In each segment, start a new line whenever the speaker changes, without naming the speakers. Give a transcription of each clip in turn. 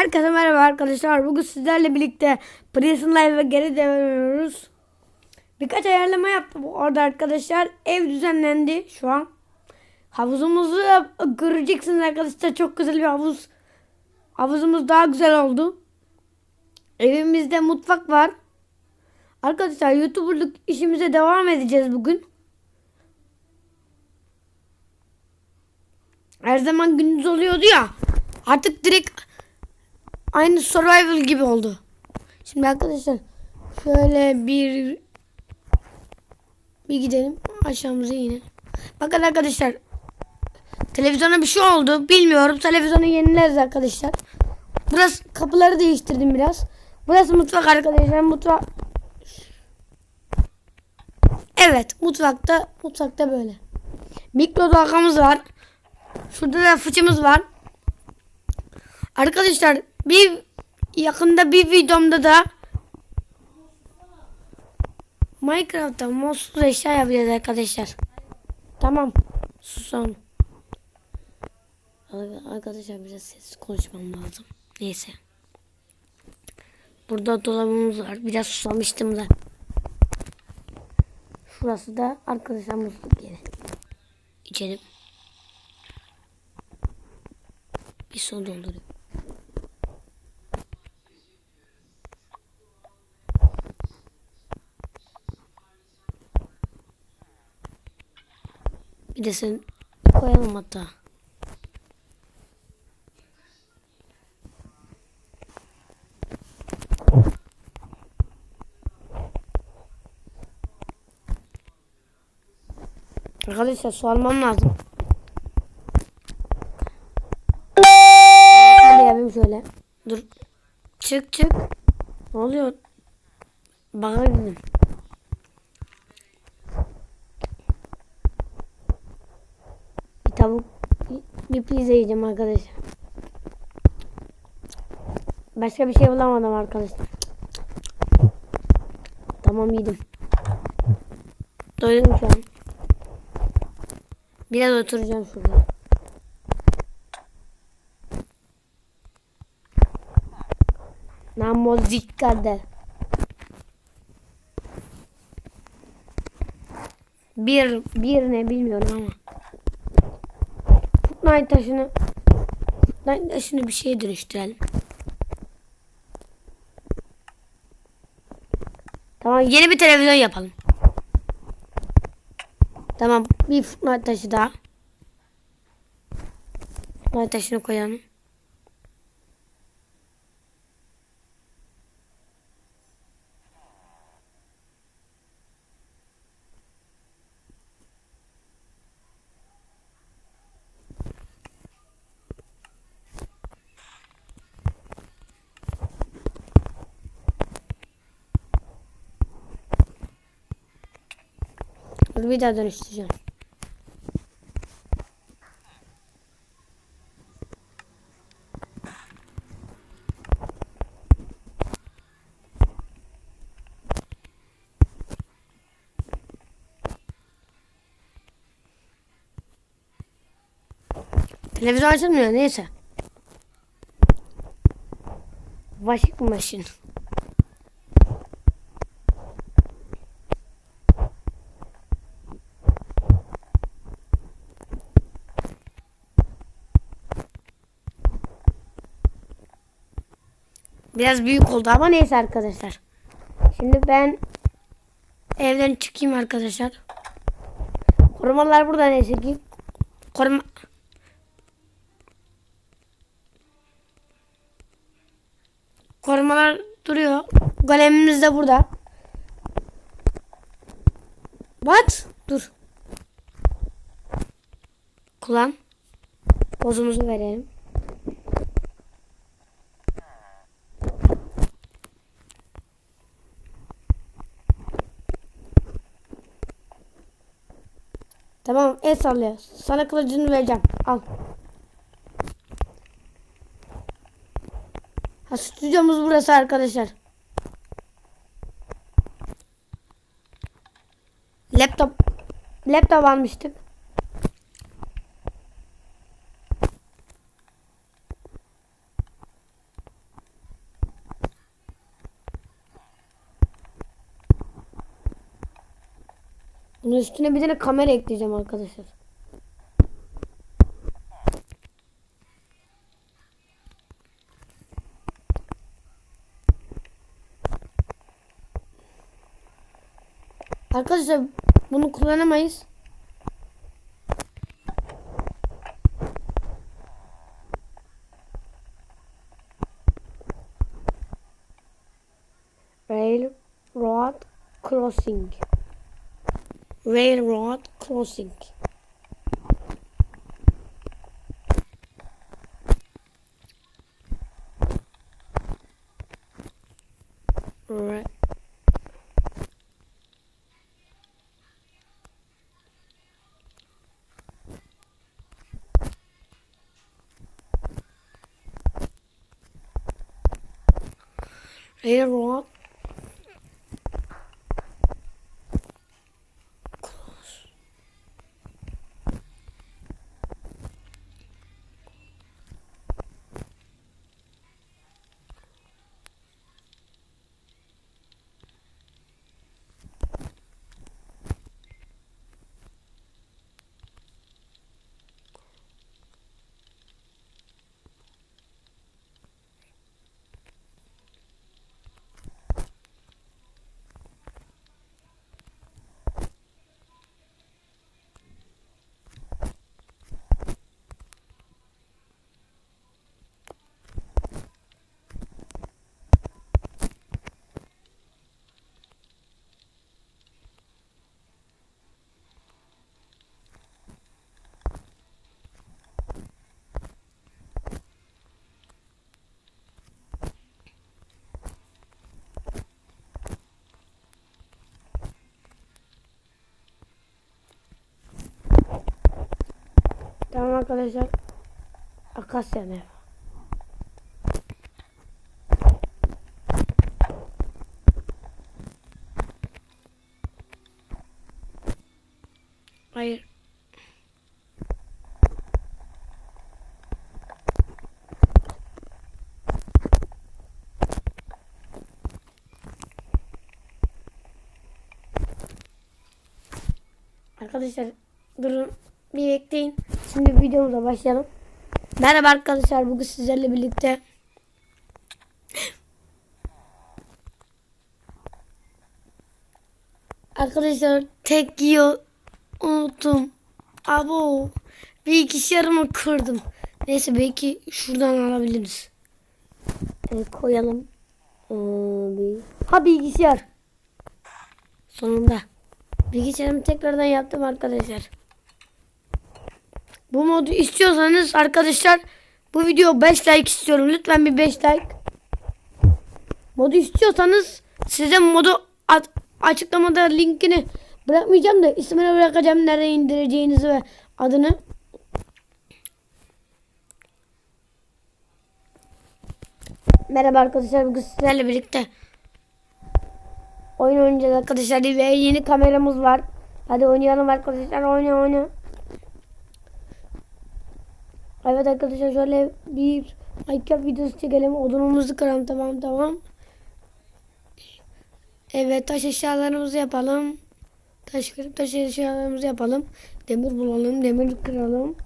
Herkese merhaba arkadaşlar. Bugün sizlerle birlikte Prison Live'a geri dönüyoruz. Birkaç ayarlama yaptım orada arkadaşlar. Ev düzenlendi şu an. Havuzumuzu göreceksiniz arkadaşlar. Çok güzel bir havuz. Havuzumuz daha güzel oldu. Evimizde mutfak var. Arkadaşlar YouTuber'lık işimize devam edeceğiz bugün. Her zaman gündüz oluyordu ya. Artık direkt aynı survival gibi oldu. Şimdi arkadaşlar şöyle bir bir gidelim aşağımıza inelim. Bakın arkadaşlar televizyona bir şey oldu bilmiyorum televizyonu yenileriz arkadaşlar. Burası kapıları değiştirdim biraz. Burası mutfak arkadaşlar mutfak. Evet mutfakta mutfakta böyle. Mikrodalgamız var. Şurada da fıçımız var. Arkadaşlar bir yakında bir videomda da Minecraft'ta monster eşya yapacağız arkadaşlar. Tamam. Susun. Arkadaşlar biraz sessiz konuşmam lazım. Neyse. Burada dolabımız var. Biraz susamıştım da. Şurası da arkadaşlar musluk yeri. İçelim. Bir su doldurayım. Bir de sen koyalım hatta. Arkadaşlar su almam lazım. Hadi yapayım şöyle. Dur. Çık çık. Ne oluyor? Bağa gidelim. Tavuk, bir- pizza yiyeceğim arkadaşlar. Başka bir şey bulamadım arkadaşlar. Tamam yedim. Doydum şu an. Biraz oturacağım şurada. Namo zikkade. Bir, bir ne bilmiyorum ama. Fortnite taşını Fortnite taşını bir şeye dönüştürelim. Tamam yeni bir televizyon yapalım. Tamam bir Fortnite taşı daha. Fortnite taşını koyalım. Dur bir daha dönüştüreceğim. Televizyon açılmıyor neyse. Washing machine. Biraz büyük oldu ama neyse arkadaşlar. Şimdi ben evden çıkayım arkadaşlar. Korumalar burada neyse ki. Koruma... Korumalar duruyor. Golemimiz de burada. What? Dur. Kullan. Pozumuzu verelim. Tamam el sallıyor. Sana kılıcını vereceğim. Al. Ha stüdyomuz burası arkadaşlar. Laptop laptop almıştık. Bunun üstüne bir tane kamera ekleyeceğim arkadaşlar. Arkadaşlar bunu kullanamayız. Railroad crossing. Railroad crossing. Ra- Railroad Tamam arkadaşlar. Akasya ne? Hayır. Arkadaşlar durun bir bekleyin. Şimdi videomuza başlayalım. Merhaba arkadaşlar bugün sizlerle birlikte Arkadaşlar tek yiyor unuttum. Abo bilgisayarımı kırdım. Neyse belki şuradan alabiliriz. Koyalım. Ee, bir- Ha bilgisayar. Sonunda. Bilgisayarımı tekrardan yaptım arkadaşlar. Bu modu istiyorsanız arkadaşlar bu video 5 like istiyorum. Lütfen bir 5 like. Modu istiyorsanız size modu at- açıklamada linkini bırakmayacağım da ismini bırakacağım nereye indireceğinizi ve adını. Merhaba arkadaşlar bugün sizlerle birlikte oyun oynayacağız arkadaşlar ve yeni kameramız var. Hadi oynayalım arkadaşlar oyna oyna. Evet arkadaşlar şöyle bir Minecraft videosu çekelim. Odunumuzu kıralım tamam tamam. Evet taş eşyalarımızı yapalım. Taş kırıp taş eşyalarımızı yapalım. Demir bulalım. Demir kıralım.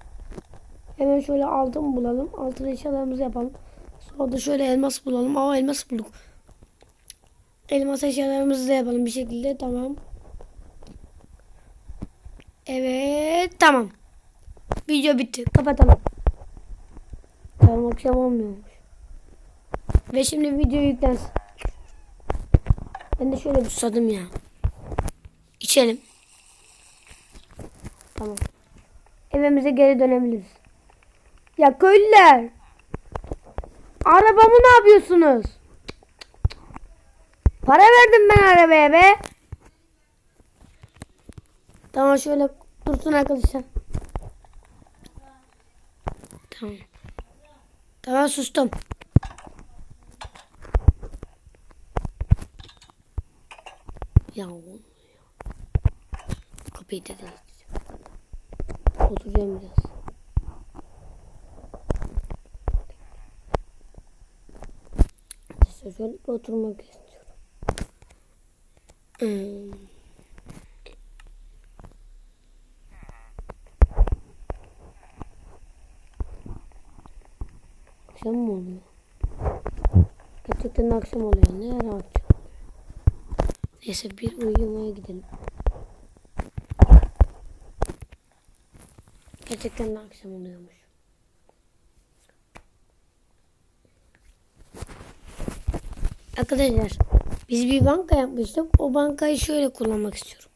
Hemen şöyle altın bulalım. Altın eşyalarımızı yapalım. Sonra da şöyle elmas bulalım. Aa elmas bulduk. Elmas eşyalarımızı da yapalım bir şekilde. Tamam. Evet tamam. Video bitti. Kapatalım. Tamam akşam olmuyormuş. Ve şimdi video yüklensin. Ben de şöyle bir susadım ya. İçelim. Tamam. Evimize geri dönebiliriz. Ya köylüler. Arabamı ne yapıyorsunuz? Para verdim ben arabaya be. Tamam şöyle dursun arkadaşlar. Tamam. Tamam sustum. Ya olmuyor. Kapıyı da değiştireceğim. Oturacağım biraz. Bir oturmak istiyorum. Hmm. Akşam mı oluyor? Gerçekten akşam oluyor. Ne ara akşam? Neyse bir uyumaya gidelim. Gerçekten de akşam oluyormuş. Arkadaşlar biz bir banka yapmıştık. O bankayı şöyle kullanmak istiyorum.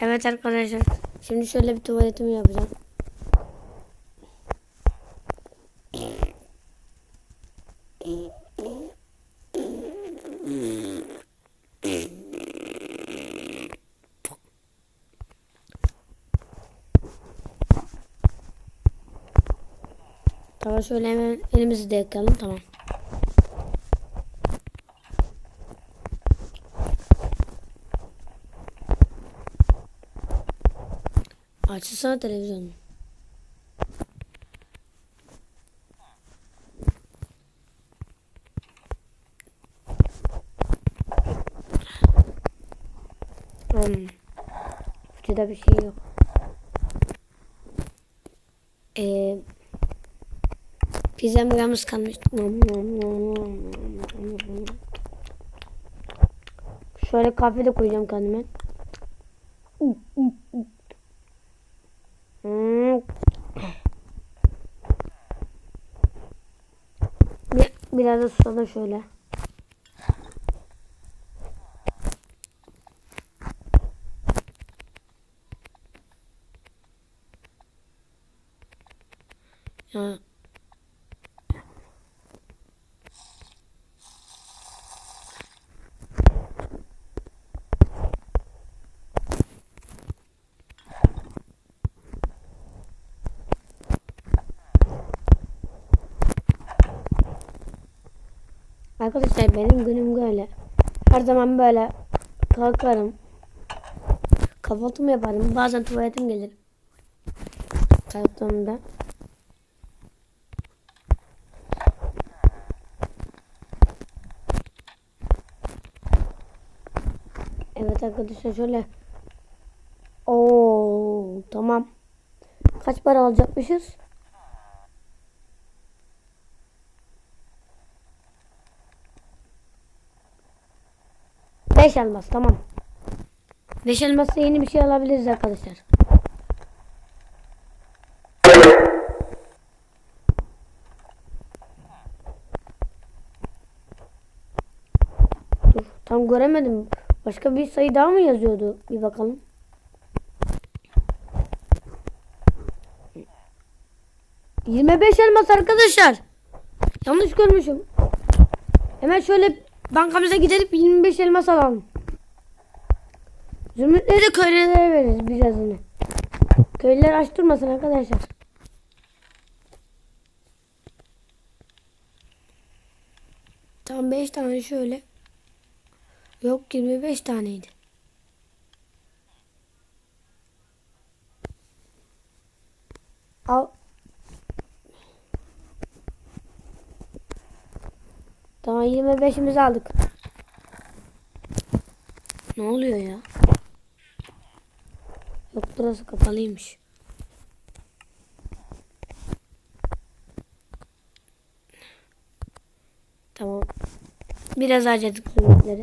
Evet arkadaşlar. Şimdi şöyle bir tuvaletimi yapacağım. Tamam şöyle hemen elimizi de yıkayalım tamam. Açsana televizyonu. Hmm. Videoda bir şey yok. Ee, pizzam yalnız kalmış. Şöyle kahve de koyacağım kendime. Hmm. Bir, da susadım şöyle. Ya. Arkadaşlar benim günüm böyle. Her zaman böyle kalkarım. Kahvaltımı yaparım. Bazen tuvaletim gelir. Kalktığımda. Evet arkadaşlar şöyle. Oo tamam. Kaç para alacakmışız? Beş elmas tamam. Beş elmasla yeni bir şey alabiliriz arkadaşlar. Dur tam göremedim. Başka bir sayı daha mı yazıyordu? Bir bakalım. Yirmi beş elmas arkadaşlar. Yanlış görmüşüm. Hemen şöyle bankamıza gidelim 25 elmas alalım. Zümrütleri de köylülere veririz birazını. Köylüler aç durmasın arkadaşlar. Tam 5 tane şöyle. Yok 25 taneydi. Al. Tamam 25'imizi aldık. Ne oluyor ya? Yok burası kapalıymış. Tamam. Biraz harcadık zümrütleri.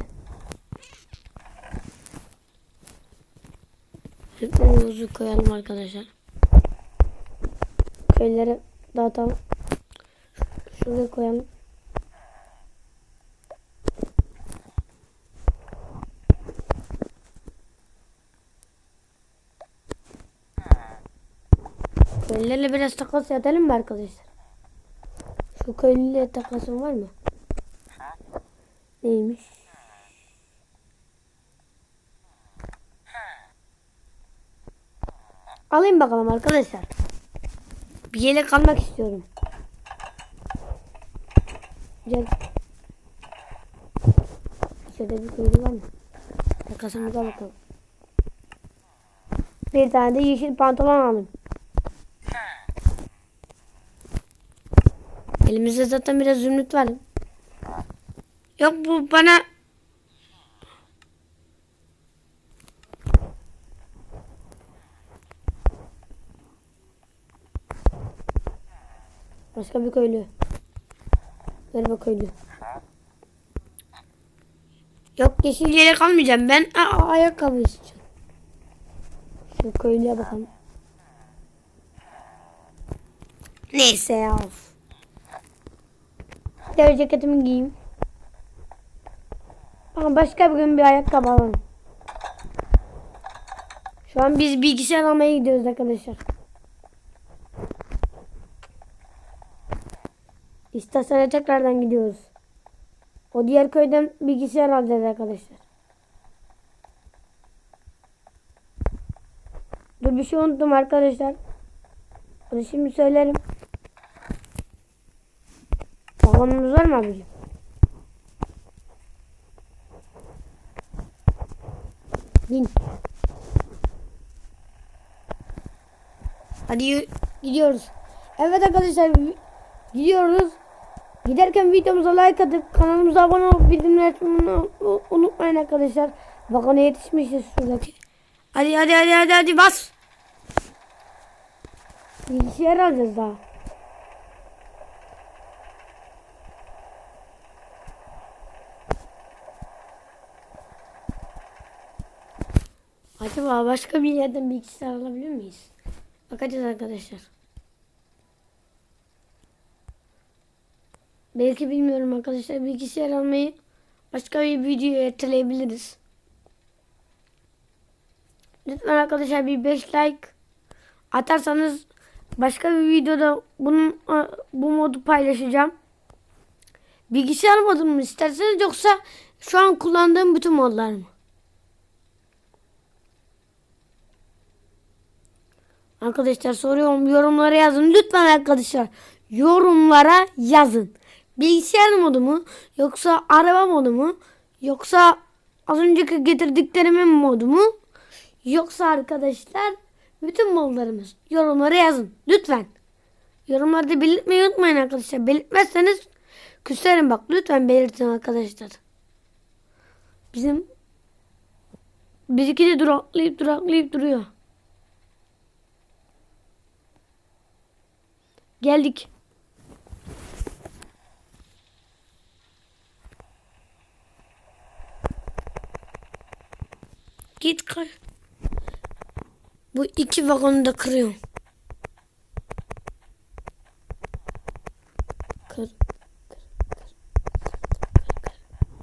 Zümrütlerimizi koyalım arkadaşlar. Köylere dağıtalım. Şuraya koyalım. Köylülerle biraz takas edelim mi arkadaşlar? Şu köylüyle takasın var mı? Neymiş? Alayım bakalım arkadaşlar. Bir yelek almak istiyorum. Gel. Şöyle bir köylü var mı? Takasımıza bakalım. Bir tane de yeşil pantolon alayım. Elimizde zaten biraz zümrüt var. Yok bu bana Başka bir köylü. Merhaba köylü. Yok yeşil yelek almayacağım ben. Aa, ayakkabı istiyorum. Şu köylüye bakalım. Neyse ya. of. Deri ceketimi giyeyim. Ama başka bir gün bir ayakkabı alalım. Şu an biz bilgisayar almaya gidiyoruz arkadaşlar. İstasyona tekrardan gidiyoruz. O diğer köyden bilgisayar alacağız arkadaşlar. Dur bir şey unuttum arkadaşlar. Onu şimdi söylerim. Balonumuz var mı abicim? Bin. Hadi gidiyoruz. Evet arkadaşlar gidiyoruz. Giderken videomuza like atıp kanalımıza abone olup bildirimleri açmayı unutmayın arkadaşlar. Bakın yetişmişiz şuradaki. Hadi hadi hadi hadi hadi bas. Bilgisayar alacağız daha. Acaba başka bir yerden bilgisayar alabilir miyiz? Bakacağız arkadaşlar. Belki bilmiyorum arkadaşlar. Bilgisayar almayı başka bir videoya erteleyebiliriz. Lütfen arkadaşlar bir 5 like atarsanız başka bir videoda bunun bu modu paylaşacağım. Bilgisayar modu mu isterseniz yoksa şu an kullandığım bütün modlar mı? Arkadaşlar soruyorum yorumlara yazın. Lütfen arkadaşlar yorumlara yazın. Bilgisayar modu mu yoksa araba modu mu yoksa az önceki getirdiklerimin modu mu yoksa arkadaşlar bütün modlarımız yorumlara yazın lütfen. Yorumlarda belirtmeyi unutmayın arkadaşlar. Belirtmezseniz küserim bak lütfen belirtin arkadaşlar. Bizim bizimki de duraklayıp duraklayıp duruyor. Geldik. Git kır. Bu iki vagonu da kırıyorum. Kır. Kır.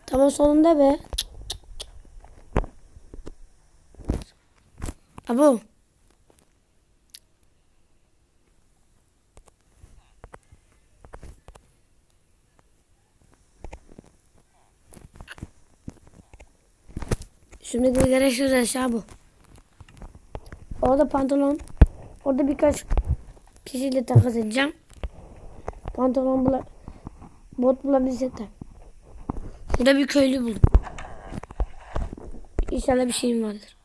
Tamam sonunda be. Abo. Şimdi görüşürüz aşağı bu. Orada pantolon. Orada birkaç kişiyle takas edeceğim. Pantolon bula bot bulabilirsek de. Burada bir köylü buldum. İnşallah bir şeyim vardır.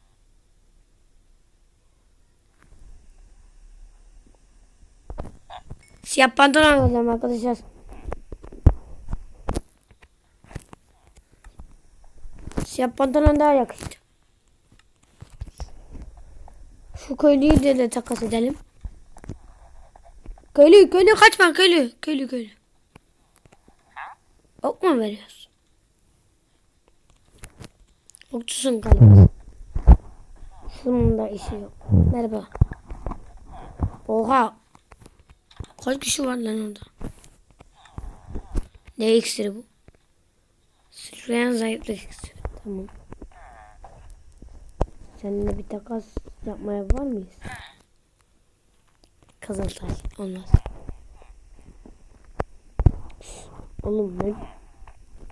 Siyah pantolon alacağım arkadaşlar. Siyah pantolon daha yakıştı. Şu köylüyü de, de takas edelim. Köylü, köylü kaçma köylü. Köylü, köylü. Ok mu veriyorsun? Okçusun galiba. Şunun da işi yok. Merhaba. Oha. Kaç kişi var lan orada? Ne iksiri bu? Sülreyen zayıflık iksiri. Tamam. Seninle bir takas yapmaya var mıyız? Kızıltaş. Olmaz. Oğlum ne?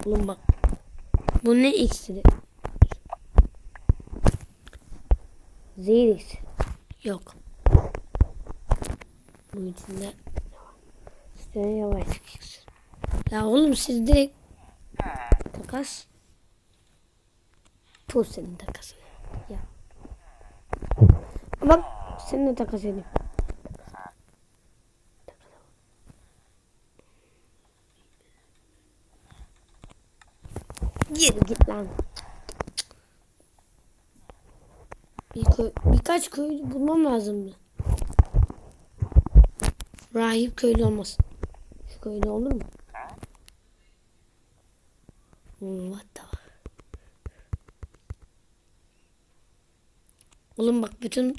Oğlum bak. Bu ne iksiri? Zehir iksiri. Yok. Bu içinde ne var? Üstüne yavaş iksir. Ya oğlum siz direkt takas. Tuğ senin takasın. Ya. Bak seninle takas edeyim. Gir git lan. Bir köy, birkaç köy bulmam lazımdı. Rahip köylü olmasın. Şu köyde olur mu? Hmm, what the Oğlum bak bütün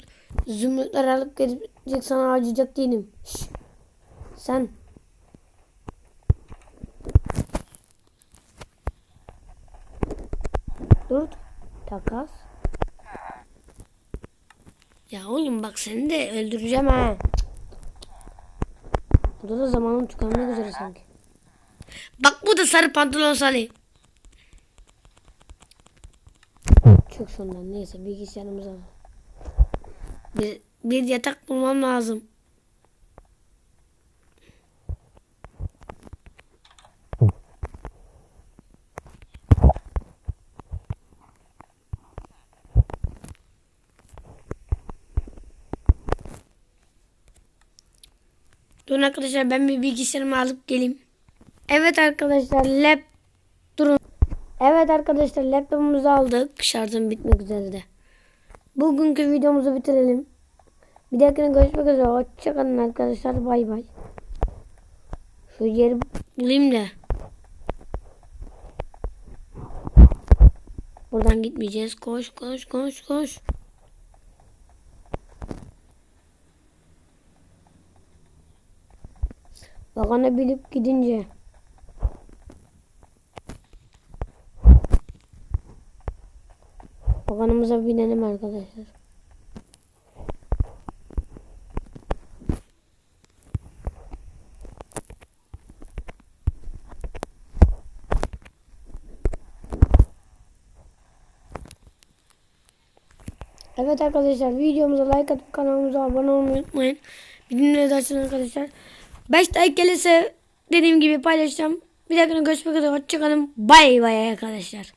zümrütler alıp gelecek sana harcayacak değilim. Şş. Sen. Dur. Takas. Ya oğlum bak seni de öldüreceğim ha. Burada da zamanın tükenmek üzere sanki. Bak bu da sarı pantolon Salih. Çok şundan neyse bilgisayarımız al. Bir, bir yatak bulmam lazım. Durun arkadaşlar ben bir bilgisayarımı alıp geleyim. Evet arkadaşlar lap durun. Evet arkadaşlar laptopumuzu aldık. Şarjım bitmek üzere de. Bugünkü videomuzu bitirelim. Bir dahakine görüşmek üzere. Hoşçakalın arkadaşlar. Bay bay. Şu yeri bulayım da. Buradan gitmeyeceğiz. Koş koş koş koş. Vagona binip gidince. Vagonumuza binelim arkadaşlar. Evet arkadaşlar videomuza like atıp kanalımıza abone olmayı unutmayın. Bildirimleri açın arkadaşlar. 5 like gelirse dediğim gibi paylaşacağım. Bir dahakine görüşmek üzere. Hoşçakalın. Bay bay arkadaşlar.